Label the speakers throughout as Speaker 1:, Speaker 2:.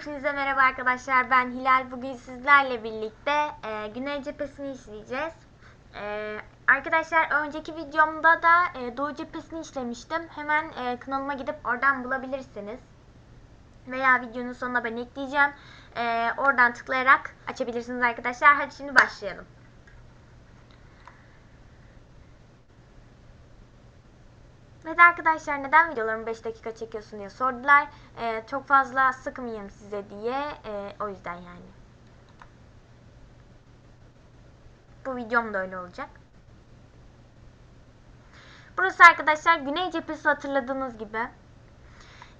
Speaker 1: Hepinize merhaba arkadaşlar. Ben Hilal. Bugün sizlerle birlikte e, Güney cephesini işleyeceğiz. E, arkadaşlar önceki videomda da e, Doğu cephesini işlemiştim. Hemen e, kanalıma gidip oradan bulabilirsiniz. Veya videonun sonuna ben ekleyeceğim. E, oradan tıklayarak açabilirsiniz arkadaşlar. Hadi şimdi başlayalım. Ve arkadaşlar neden videolarımı 5 dakika çekiyorsun diye sordular. Ee, çok fazla sıkmayayım size diye. Ee, o yüzden yani. Bu videom da öyle olacak. Burası arkadaşlar Güney cephesi hatırladığınız gibi.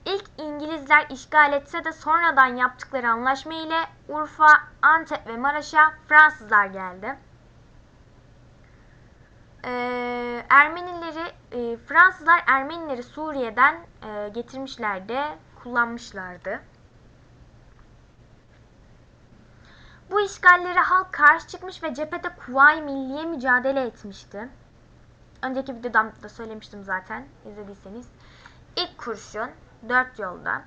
Speaker 1: İlk İngilizler işgal etse de sonradan yaptıkları anlaşma ile Urfa, Antep ve Maraş'a Fransızlar geldi. Ee, Ermenileri e, Fransızlar Ermenileri Suriye'den e, getirmişlerdi, kullanmışlardı. Bu işgallere halk karşı çıkmış ve cephede Kuvayi Milliye mücadele etmişti. Önceki videoda da söylemiştim zaten izlediyseniz. İlk kurşun dört yolda.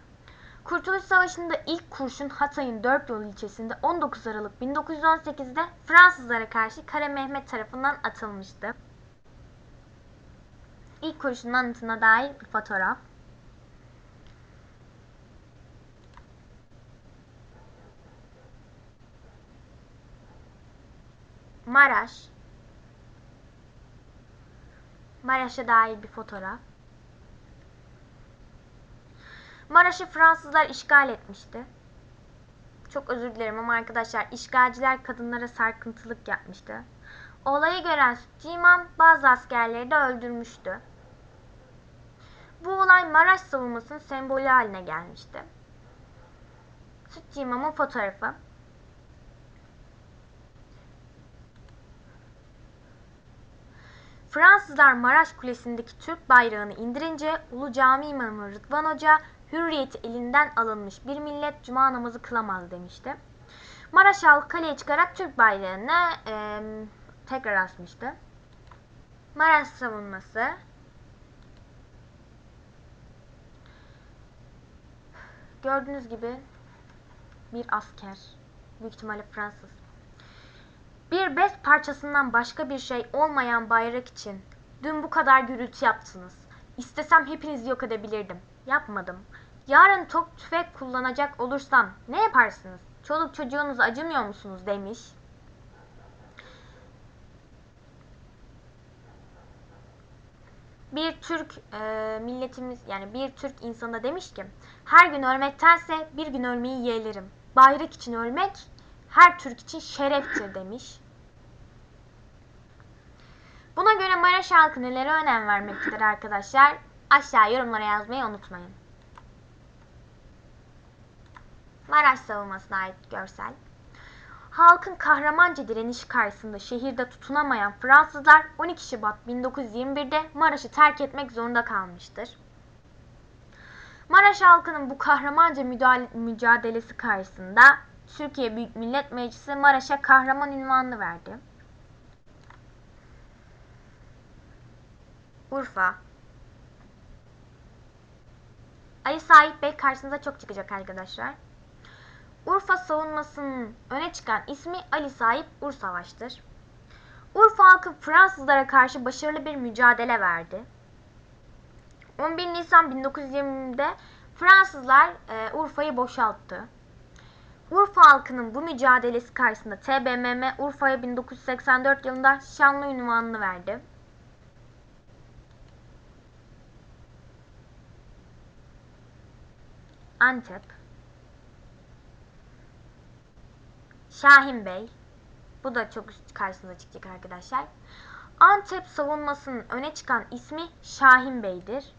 Speaker 1: Kurtuluş Savaşı'nda ilk kurşun Hatay'ın Dört Yol ilçesinde 19 Aralık 1918'de Fransızlara karşı Kara Mehmet tarafından atılmıştı. İlk kurşunun anıtına dair bir fotoğraf. Maraş. Maraş'a dair bir fotoğraf. Maraş'ı Fransızlar işgal etmişti. Çok özür dilerim ama arkadaşlar işgalciler kadınlara sarkıntılık yapmıştı. Olayı gören İmam bazı askerleri de öldürmüştü. Bu olay Maraş savunmasının sembolü haline gelmişti. Sütçü İmam'ın fotoğrafı. Fransızlar Maraş Kulesi'ndeki Türk bayrağını indirince Ulu Cami İmamı Rıdvan Hoca hürriyeti elinden alınmış bir millet cuma namazı kılamaz demişti. Maraş halkı kaleye çıkarak Türk bayrağını e, tekrar asmıştı. Maraş savunması gördüğünüz gibi bir asker büyük ihtimalle Fransız bir bez parçasından başka bir şey olmayan bayrak için dün bu kadar gürültü yaptınız. İstesem hepinizi yok edebilirdim. Yapmadım. Yarın top tüfek kullanacak olursam ne yaparsınız? Çoluk çocuğunuz acımıyor musunuz demiş. Bir Türk e, milletimiz yani bir Türk insanı da demiş ki her gün ölmektense bir gün ölmeyi yeğlerim. Bayrak için ölmek her Türk için şereftir demiş. Buna göre Maraş halkı nelere önem vermektedir arkadaşlar? Aşağı yorumlara yazmayı unutmayın. Maraş savunmasına ait görsel. Halkın kahramanca direnişi karşısında şehirde tutunamayan Fransızlar 12 Şubat 1921'de Maraş'ı terk etmek zorunda kalmıştır. Maraş halkının bu kahramanca mücadelesi karşısında Türkiye Büyük Millet Meclisi Maraş'a kahraman ünvanını verdi. Urfa. Ali Sahip Bey karşınıza çok çıkacak arkadaşlar. Urfa savunmasının öne çıkan ismi Ali Sahip Ur Savaş'tır. Urfa halkı Fransızlara karşı başarılı bir mücadele verdi. 11 Nisan 1920'de Fransızlar e, Urfa'yı boşalttı. Urfa halkının bu mücadelesi karşısında TBMM Urfa'ya 1984 yılında şanlı ünvanını verdi. Antep Şahin Bey bu da çok karşısında çıkacak arkadaşlar. Antep savunmasının öne çıkan ismi Şahin Bey'dir.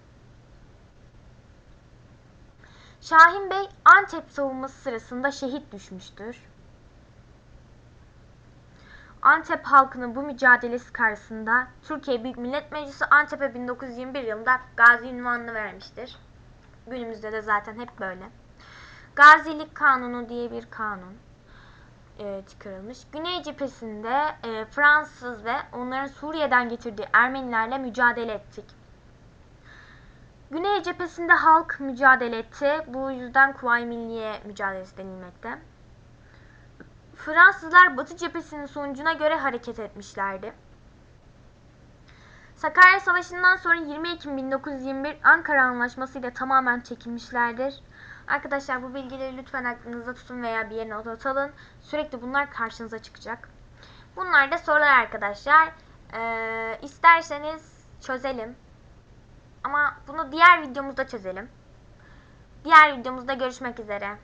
Speaker 1: Şahin Bey Antep savunması sırasında şehit düşmüştür. Antep halkının bu mücadelesi karşısında Türkiye Büyük Millet Meclisi Antep'e 1921 yılında gazi ünvanını vermiştir. Günümüzde de zaten hep böyle. Gazilik Kanunu diye bir kanun e, çıkarılmış. Güney cephesinde e, Fransız ve onların Suriye'den getirdiği Ermenilerle mücadele ettik. Güney cephesinde halk mücadele etti. Bu yüzden Kuvayi Milliye mücadelesi denilmekte. Fransızlar Batı cephesinin sonucuna göre hareket etmişlerdi. Sakarya Savaşı'ndan sonra 20 Ekim 1921 Ankara Anlaşması ile tamamen çekilmişlerdir. Arkadaşlar bu bilgileri lütfen aklınızda tutun veya bir yerine not alın. Sürekli bunlar karşınıza çıkacak. Bunlar da sorular arkadaşlar. Ee, isterseniz çözelim. Ama bunu diğer videomuzda çözelim. Diğer videomuzda görüşmek üzere.